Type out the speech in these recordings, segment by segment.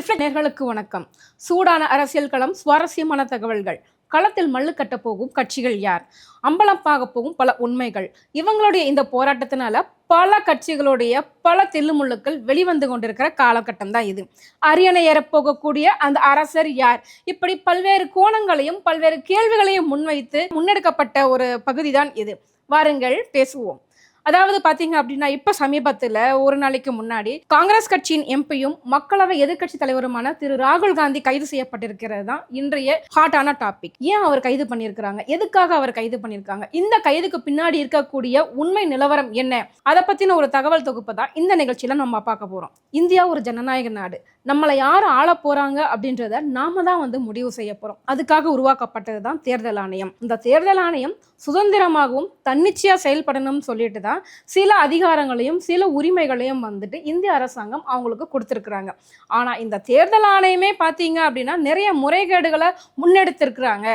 Reflect நேர்களுக்கு வணக்கம். சூடான அரசியல் களம் சுவாரஸ்யமான தகவல்கள். களத்தில் மல்லு கட்ட போகும் கட்சிகள் யார்? அம்பலப்பாக போகும் பல உண்மைகள். இவங்களுடைய இந்த போராட்டத்தினால பல கட்சிகளுடைய பல தில்லுமுள்ளுக்கள் வெளிவந்து கொண்டிருக்கிற காலகட்டம் தான் இது. அரியணை ஏறப்போகக்கூடிய அந்த அரசர் யார்? இப்படி பல்வேறு கோணங்களையும் பல்வேறு கேள்விகளையும் முன்வைத்து முன்னெடுக்கப்பட்ட ஒரு பகுதி தான் இது. வாருங்கள் பேசுவோம். அதாவது பாத்தீங்க அப்படின்னா இப்ப சமீபத்துல ஒரு நாளைக்கு முன்னாடி காங்கிரஸ் கட்சியின் எம்பியும் மக்களவை எதிர்க்கட்சி தலைவருமான திரு ராகுல் காந்தி கைது செய்யப்பட்டிருக்கிறது தான் இன்றைய ஹாட்டான டாபிக். ஏன் அவர் கைது பண்ணியிருக்கிறாங்க? எதுக்காக அவர் கைது பண்ணியிருக்காங்க? இந்த கைதுக்கு பின்னாடி இருக்கக்கூடிய உண்மை நிலவரம் என்ன? அதை பத்தின ஒரு தகவல் தொகுப்பு தான் இந்த நிகழ்ச்சியில நம்ம பார்க்க போறோம். இந்தியா ஒரு ஜனநாயக நாடு. நம்மளை யார் ஆள போகிறாங்க அப்படின்றத நாம தான் வந்து முடிவு செய்ய போகிறோம் அதுக்காக உருவாக்கப்பட்டது தான் தேர்தல் ஆணையம். இந்த தேர்தல் ஆணையம் சுதந்திரமாகவும் தன்னிச்சையாக செயல்படணும்னு சொல்லிட்டு தான் சில அதிகாரங்களையும் சில உரிமைகளையும் வந்துட்டு இந்திய அரசாங்கம் அவங்களுக்கு கொடுத்துருக்குறாங்க. ஆனால் இந்த தேர்தல் ஆணையமே பார்த்தீங்க அப்படின்னா நிறைய முறைகேடுகளை முன்னெடுத்திருக்கிறாங்க.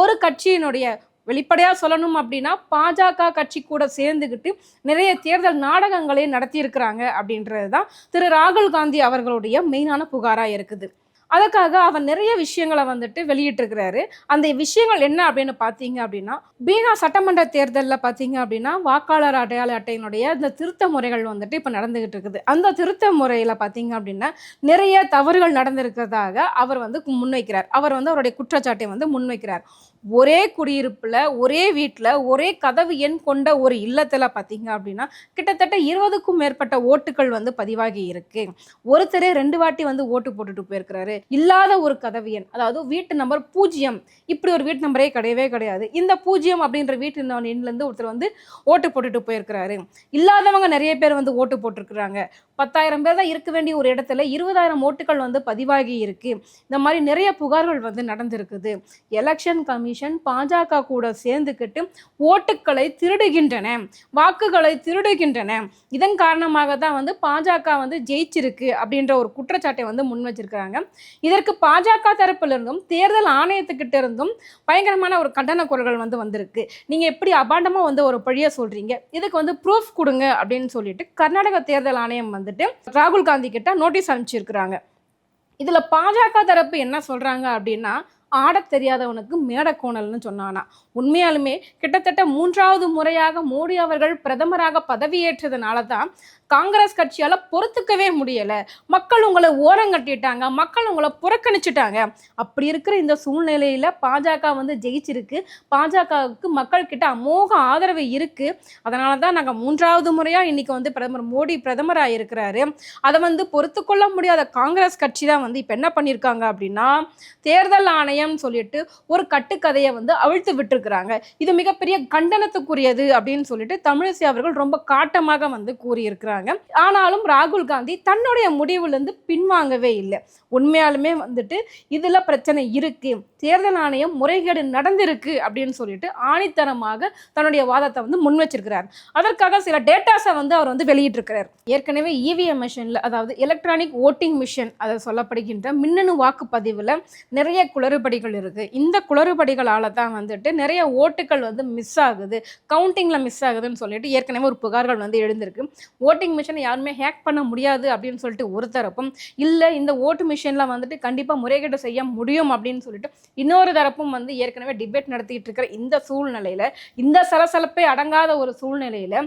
ஒரு கட்சியினுடைய வெளிப்படையாக சொல்லணும் அப்படின்னா பாஜக கட்சி கூட சேர்ந்துக்கிட்டு நிறைய தேர்தல் நாடகங்களை நடத்தியிருக்கிறாங்க அப்படின்றது தான் திரு ராகுல் காந்தி அவர்களுடைய மெயினான புகாராக இருக்குது. அதற்காக அவர் நிறைய விஷயங்களை வந்துட்டு வெளியிட்டிருக்கிறாரு. அந்த விஷயங்கள் என்ன அப்படின்னு பார்த்தீங்க அப்படின்னா பீனா சட்டமன்ற தேர்தலில் பார்த்தீங்க அப்படின்னா வாக்காளர் அடையாள அட்டையினுடைய இந்த திருத்த முறைகள் வந்துட்டு இப்போ நடந்துகிட்டு இருக்குது. அந்த திருத்த முறையில் பார்த்தீங்க அப்படின்னா நிறைய தவறுகள் நடந்திருக்கிறதாக அவர் வந்து முன்வைக்கிறார். அவர் வந்து அவருடைய குற்றச்சாட்டை வந்து முன்வைக்கிறார். ஒரே குடியிருப்பில் ஒரே வீட்டில் ஒரே கதவு எண் கொண்ட ஒரு இல்லத்தில் பார்த்தீங்க அப்படின்னா கிட்டத்தட்ட இருபதுக்கும் மேற்பட்ட ஓட்டுகள் வந்து பதிவாகி இருக்கு. ஒருத்தரே ரெண்டு வாட்டி வந்து ஓட்டு போட்டுட்டு போயிருக்கிறாரு. இல்லாத ஒரு கதவு எண் அதாவது வீட்டு நம்பர் பூஜ்ஜியம். இப்படி ஒரு வீட்டு நம்பரே கிடையவே கிடையாது. இந்த பூஜ்ஜியம் அப்படின்ற வீட்டு எண்ணிலேருந்து ஒருத்தர் வந்து ஓட்டு போட்டுட்டு போயிருக்கிறாரு. இல்லாதவங்க நிறைய பேர் வந்து ஓட்டு போட்டிருக்கிறாங்க. பத்தாயிரம் பேர் தான் இருக்க வேண்டிய ஒரு இடத்துல இருபதாயிரம் ஓட்டுகள் வந்து பதிவாகி இருக்கு. இந்த மாதிரி நிறைய புகார்கள் வந்து நடந்திருக்குது. எலெக்ஷன் கமிஷன் பாஜக கூட சேர்ந்துக்கிட்டு ஓட்டுக்களை திருடுகின்றன வாக்குகளை திருடுகின்றன. இதன் காரணமாக தான் வந்து பாஜக வந்து ஜெயிச்சிருக்கு அப்படின்ற ஒரு குற்றச்சாட்டை வந்து முன் வச்சிருக்கிறாங்க. இதற்கு பாஜக தரப்பிலிருந்தும் தேர்தல் ஆணையத்துக்கிட்ட இருந்தும் பயங்கரமான ஒரு கண்டன குரல்கள் வந்து வந்திருக்கு. நீங்க எப்படி அபாண்டமா வந்து ஒரு பழிய சொல்றீங்க? இதுக்கு வந்து ப்ரூஃப் கொடுங்க அப்படின்னு சொல்லிட்டு கர்நாடக தேர்தல் ஆணையம் வந்துட்டு ராகுல் காந்தி கிட்ட நோட்டீஸ் அனுப்பிச்சிருக்கிறாங்க. இதில் பாஜக தரப்பு என்ன சொல்கிறாங்க அப்படின்னா ஆடத் தெரியாதவனுக்கு மேடக்கோணல்னு சொன்னானா. உண்மையாலுமே கிட்டத்தட்ட மூன்றாவது முறையாக மோடி அவர்கள் பிரதமராக பதவியேற்றதுனால தான் காங்கிரஸ் கட்சியால் பொறுத்துக்கவே முடியலை. மக்கள் உங்களை ஓரங்கட்டிட்டாங்க மக்கள் உங்களை புறக்கணிச்சிட்டாங்க. அப்படி இருக்கிற இந்த சூழ்நிலையில் பாஜக வந்து ஜெயிச்சிருக்கு. பாஜகவுக்கு மக்கள் கிட்ட அமோக ஆதரவு இருக்குது அதனால தான் நாங்கள் மூன்றாவது முறையாக இன்றைக்கி வந்து பிரதமர் மோடி பிரதமராக இருக்கிறாரு. அதை வந்து பொறுத்துக்கொள்ள முடியாத காங்கிரஸ் கட்சி தான் வந்து இப்போ என்ன பண்ணியிருக்காங்க அப்படின்னா தேர்தல் ஆணையம் சொல்லிட்டு ஒரு கட்டுக்கதையை வந்து அவிழ்த்து விட்டுருக்குறாங்க. இது மிகப்பெரிய கண்டனத்துக்குரியது அப்படின்னு சொல்லிட்டு தமிழிசை அவர்கள் ரொம்ப காட்டமாக வந்து கூறியிருக்கிறாங்க. ஆனாலும் ராகுல் காந்தி தன்னுடைய முடிவுலேருந்து பின்வாங்கவே இல்லை. உண்மையாலுமே வந்துட்டு இதில் பிரச்சனை இருக்கு. தேர்தல் ஆணையம் முறைகேடு நடந்திருக்கு அப்படின்னு சொல்லிட்டு ஆணித்தரமாக தன்னுடைய வாதத்தை வந்து முன் வச்சிருக்கிறார். அதற்காக சில டேட்டாஸை வந்து அவர் வந்து வெளியிட்டிருக்கிறார். ஏற்கனவே இவிஎம் மிஷினில் அதாவது எலக்ட்ரானிக் ஓட்டிங் மிஷின் அதை சொல்லப்படுகின்ற மின்னணு வாக்குப்பதிவில் நிறைய குளறுபடிகள் இருக்குது இந்த குளறுபடிகளால் தான் வந்துட்டு நிறைய ஓட்டுகள் வந்து மிஸ் ஆகுது. கவுண்டிங்கில் மிஸ் ஆகுதுன்னு சொல்லிட்டு ஏற்கனவே ஒரு புகார்கள் வந்து எழுந்திருக்கு. ஓட்டிங் மிஷினை யாருமே ஹேக் பண்ண முடியாது அப்படின்னு சொல்லிட்டு ஒரு தரப்பும் இல்லை இந்த ஓட்டு மிஷினில் வந்துட்டு கண்டிப்பாக முறைகேடு செய்ய முடியும் அப்படின்னு சொல்லிட்டு இன்னொரு தரப்பும் வந்து ஏற்கனவே டிபேட் நடத்திட்டு இருக்கிற இந்த சூழ்நிலையில் இந்த சலசலப்பை அடங்காத ஒரு சூழ்நிலையில்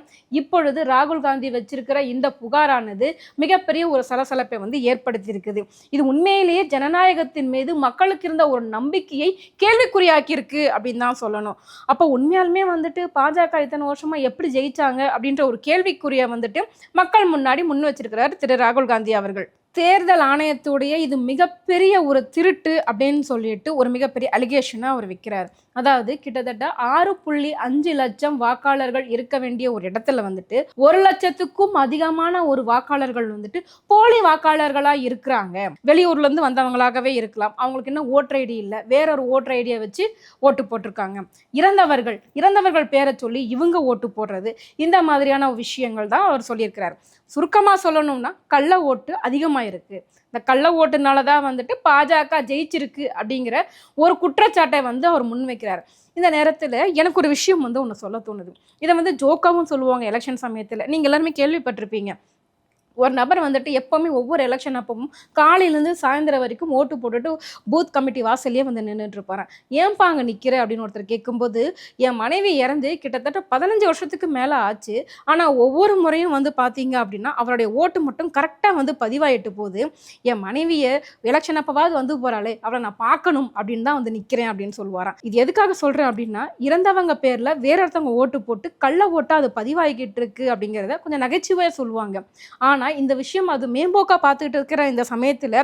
இப்பொழுது ராகுல் காந்தி வச்சிருக்கிற இந்த புகாரானது மிகப்பெரிய ஒரு சலசலப்பை வந்து ஏற்படுத்தியிருக்குது. இது உண்மையிலேயே ஜனநாயகத்தின் மீது மக்களுக்கு இருந்த ஒரு நம்பிக்கையை கேள்விக்குறியாக்கியிருக்கு அப்படின்னு தான் சொல்லணும். அப்போ உண்மையாலுமே வந்துட்டு பாஜக இத்தனை வருஷமா எப்படி ஜெயிச்சாங்க அப்படின்ற ஒரு கேள்விக்குறியை வந்துட்டு மக்கள் முன்னாடி முன் வச்சிருக்கிறார் திரு ராகுல் காந்தி அவர்கள். தேர்தல் ஆணையத்துடைய இது மிகப்பெரிய ஒரு திருட்டு அப்படின்னு சொல்லிட்டு ஒரு மிகப்பெரிய அலிகேஷனை அவர் வைக்கிறார். அதாவது கிட்டத்தட்ட ஆறு புள்ளி அஞ்சு லட்சம் வாக்காளர்கள் இருக்க வேண்டிய ஒரு இடத்துல வந்துட்டு ஒரு லட்சத்துக்கும் அதிகமான ஒரு வாக்காளர்கள் வந்துட்டு போலி வாக்காளர்களா இருக்கிறாங்க. வெளியூர்ல இருந்து வந்தவங்களாகவே இருக்கலாம். அவங்களுக்கு இன்னும் ஓட்டர் ஐடி இல்லை. வேறொரு ஓட்டர் ஐடியை வச்சு ஓட்டு போட்டிருக்காங்க. இறந்தவர்கள் இறந்தவர்கள் பேரை சொல்லி இவங்க ஓட்டு போடுறது. இந்த மாதிரியான விஷயங்கள் தான் அவர் சொல்லியிருக்கிறார். சுருக்கமாக சொல்லணும்னா கள்ள ஓட்டு அதிகமாக இருக்குது இந்த கள்ள ஓட்டுனால தான் வந்துட்டு பாஜக ஜெயிச்சிருக்கு அப்படிங்கிற ஒரு குற்றச்சாட்டை வந்து அவர் முன்வைக்கிறார் இந்த நேரத்தில் எனக்கு ஒரு விஷயம் வந்து ஒன்று சொல்ல தோணுது. இதை வந்து ஜோக்காவும் சொல்லுவாங்க எலெக்ஷன் சமயத்தில். நீங்கள் எல்லாருமே கேள்விப்பட்டிருப்பீங்க. ஒரு நபர் வந்துட்டு எப்போவுமே ஒவ்வொரு எலெக்ஷன் அப்பவும் காலையிலேருந்து சாயந்தரம் வரைக்கும் ஓட்டு போட்டுட்டு பூத் கமிட்டி வாசல்லையே வந்து நின்றுட்டு இருப்பாரு ஏன்பா அங்கே நிற்கிற அப்படின்னு ஒருத்தர் கேட்கும்போது என் மனைவி இறந்து கிட்டத்தட்ட பதினஞ்சு வருஷத்துக்கு மேலே ஆச்சு. ஆனால் ஒவ்வொரு முறையும் வந்து பார்த்தீங்க அப்படின்னா அவருடைய ஓட்டு மட்டும் கரெக்டாக வந்து பதிவாயிட்டு போகுது. என் மனைவியை எலெக்ஷன் அப்போவாவது வந்து போகிறாளே அவளை நான் பார்க்கணும் அப்படின்னு தான் வந்து நிற்கிறேன் அப்படின்னு சொல்லுவாராம். இது எதுக்காக சொல்கிறேன் அப்படின்னா இறந்தவங்க பேரில் வேற ஒருத்தவங்க ஓட்டு போட்டு கள்ள ஓட்டாக அது பதிவாகிக்கிட்டு இருக்கு அப்படிங்கிறத கொஞ்சம் நகைச்சுவையாக சொல்லுவாங்க. ஆனால் இந்த விஷயம் அது மேம்போக்காக பார்த்துக்கிட்டு இருக்கிற இந்த சமயத்தில்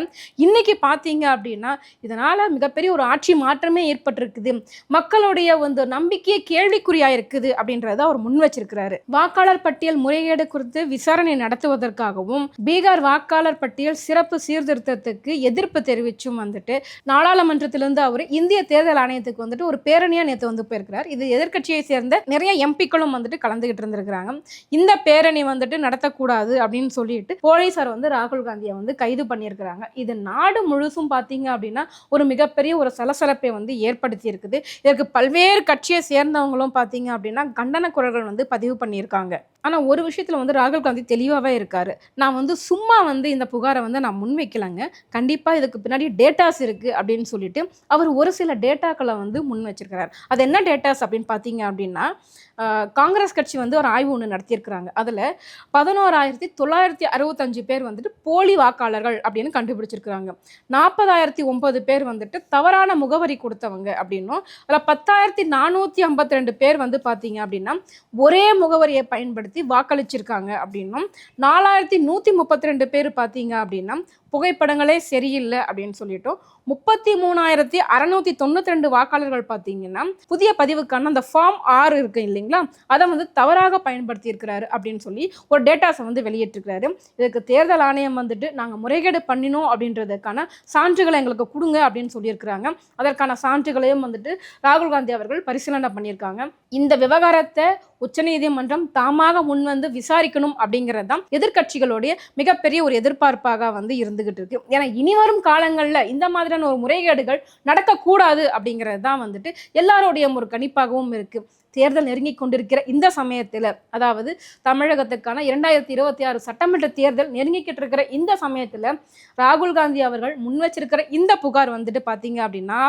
இன்னைக்கு பார்த்தீங்க அப்படின்னா இதனால் மிகப்பெரிய ஒரு ஆட்சி மாற்றமே ஏற்பட்டிருக்குது. மக்களுடைய வந்து நம்பிக்கையே கேள்விக்குறியாக இருக்குது அப்படின்றத அவர் முன் வச்சிருக்கிறாரு. வாக்காளர் பட்டியல் முறைகேடு குறித்து விசாரணை நடத்துவதற்காகவும் பீகார் வாக்காளர் பட்டியல் சிறப்பு சீர்திருத்தத்துக்கு எதிர்ப்பு தெரிவிச்சும் வந்துட்டு நாடாளுமன்றத்திலிருந்து அவர் இந்திய தேர்தல் ஆணையத்துக்கு வந்துட்டு ஒரு பேரணியாக நேற்று வந்து போயிருக்கிறார். இது எதிர்க்கட்சியை சேர்ந்த நிறைய எம்பிக்களும் வந்துட்டு கலந்துகிட்டு இருந்திருக்கிறாங்க. இந்த பேரணி வந்துட்டு நடத்தக்கூடாது அப்படின்னு சொல்லி சொல்லிட்டு போலீசார் வந்து ராகுல் காந்தியை வந்து கைது பண்ணியிருக்கிறாங்க. இது நாடு முழுசும் பார்த்தீங்க அப்படின்னா ஒரு மிகப்பெரிய ஒரு சலசலப்பை வந்து ஏற்படுத்தி இருக்குது இதற்கு பல்வேறு கட்சியை சேர்ந்தவங்களும் பார்த்தீங்க அப்படின்னா கண்டன குரல்கள் வந்து பதிவு பண்ணியிருக்காங்க. ஆனால் ஒரு விஷயத்தில் வந்து ராகுல் காந்தி தெளிவாகவே இருக்காரு. நான் வந்து சும்மா வந்து இந்த புகாரை வந்து நான் முன்வைக்கலைங்க. கண்டிப்பாக இதுக்கு பின்னாடி டேட்டாஸ் இருக்குது அப்படின்னு சொல்லிட்டு அவர் ஒரு சில டேட்டாக்களை வந்து முன் வச்சிருக்கிறார். அது என்ன டேட்டாஸ் அப்படின்னு பார்த்தீங்க அப்படின்னா காங்கிரஸ் கட்சி வந்து ஒரு ஆய்வு ஒன்று நடத்தியிருக்கிறாங்க. அதில் பதினோராயிரத்தி தொள்ளாயிரத்தி அறுபத்தஞ்சு பேர் வந்துட்டு போலி வாக்காளர்கள் அப்படின்னு கண்டுபிடிச்சிருக்கிறாங்க. நாற்பதாயிரத்தி ஒன்பது பேர் வந்துட்டு தவறான முகவரி கொடுத்தவங்க அப்படின்னும் அதில் பத்தாயிரத்தி நானூற்றி ஐம்பத்தி ரெண்டு பேர் வந்து பார்த்தீங்க அப்படின்னா ஒரே முகவரியை பயன்படுத்தி வாக்களிச்சிருக்காங்க அப்படின்னும் நாலாயிரத்தி நூற்றி முப்பத்தி ரெண்டு பேர் பார்த்தீங்க அப்படின்னா புகைப்படங்களே சரியில்லை அப்படின்னு சொல்லிட்டோம். முப்பத்தி மூணாயிரத்தி அறநூற்றி தொண்ணூற்றி ரெண்டு வாக்காளர்கள் பார்த்தீங்கன்னா புதிய பதிவுக்கான அந்த ஃபார்ம் ஆறு இருக்கு இல்லைங்களா? அதை வந்து தவறாக பயன்படுத்தி இருக்கிறாரு அப்படின்னு சொல்லி ஒரு டேட்டாஸை வந்து வெளியிட்டிருக்கிறாரு. இதுக்கு தேர்தல் ஆணையம் வந்துட்டு நாங்கள் முறைகேடு பண்ணினோம் அப்படின்றதுக்கான சான்றுகளை எங்களுக்கு கொடுங்க அப்படின்னு சொல்லியிருக்கிறாங்க. அதற்கான சான்றுகளையும் வந்துட்டு ராகுல் காந்தி அவர்கள் பரிசீலனை பண்ணியிருக்காங்க. இந்த விவகாரத்தை உச்சநீதிமன்றம் தாமாக முன் வந்து விசாரிக்கணும் அப்படிங்கிறது தான் எதிர்க்கட்சிகளுடைய மிகப்பெரிய ஒரு எதிர்பார்ப்பாக வந்து இருந்துகிட்டு இருக்கு. ஏன்னா இனி வரும் காலங்களில் இந்த மாதிரியான ஒரு முறைகேடுகள் நடக்கக்கூடாது அப்படிங்கிறது தான் வந்துட்டு எல்லாருடைய ஒரு கணிப்பாகவும் இருக்கு. தேர்தல் நெருங்கி கொண்டிருக்கிற இந்த சமயத்தில் அதாவது தமிழகத்துக்கான இரண்டாயிரத்தி இருபத்தி ஆறு சட்டமன்ற தேர்தல் நெருங்கிக்கிட்டு இருக்கிற இந்த சமயத்தில் ராகுல் காந்தி அவர்கள் முன் வச்சிருக்கிற இந்த புகார் வந்துட்டு பார்த்தீங்க அப்படின்னா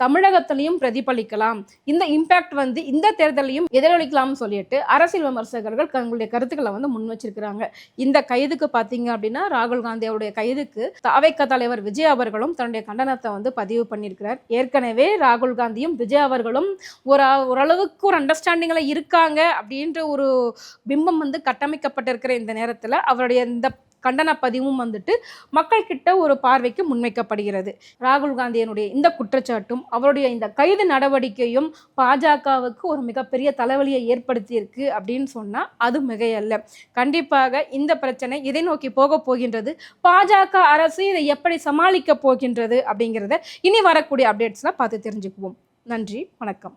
தமிழகத்திலையும் பிரதிபலிக்கலாம். இந்த இம்பேக்ட் வந்து இந்த தேர்தலையும் எதிரொலிக்கலாம்னு சொல்லிட்டு அரசியல் விமர்சகர்கள் தங்களுடைய கருத்துக்களை வந்து முன் வச்சிருக்கிறாங்க. இந்த கைதுக்கு பார்த்தீங்க அப்படின்னா ராகுல் காந்தி அவருடைய கைதுக்கு தாவைக்க தலைவர் விஜய் அவர்களும் தன்னுடைய கண்டனத்தை வந்து பதிவு பண்ணியிருக்கிறார். ஏற்கனவே ராகுல் காந்தியும் விஜய் அவர்களும் ஒரு ஓரளவுக்கு ஒரு அண்டர்ஸ்டாண்டிங்கில் இருக்காங்க அப்படின்ற ஒரு பிம்பம் வந்து கட்டமைக்கப்பட்டிருக்கிற இந்த நேரத்தில் அவருடைய இந்த கண்டன பதிவும் வந்துட்டு மக்கள் கிட்ட ஒரு பார்வைக்கு முன்வைக்கப்படுகிறது. ராகுல் காந்தியினுடைய இந்த குற்றச்சாட்டும் அவருடைய இந்த கைது நடவடிக்கையும் பாஜகவுக்கு ஒரு மிகப்பெரிய தலைவலியை ஏற்படுத்தியிருக்கு அப்படின்னு சொன்னால் அது மிகையல்ல. கண்டிப்பாக இந்த பிரச்சனை இதை நோக்கி போக போகின்றது. பாஜக அரசு இதை எப்படி சமாளிக்க போகின்றது அப்படிங்கிறத இனி வரக்கூடிய அப்டேட்ஸ்லாம் பார்த்து தெரிஞ்சுக்குவோம். நன்றி வணக்கம்.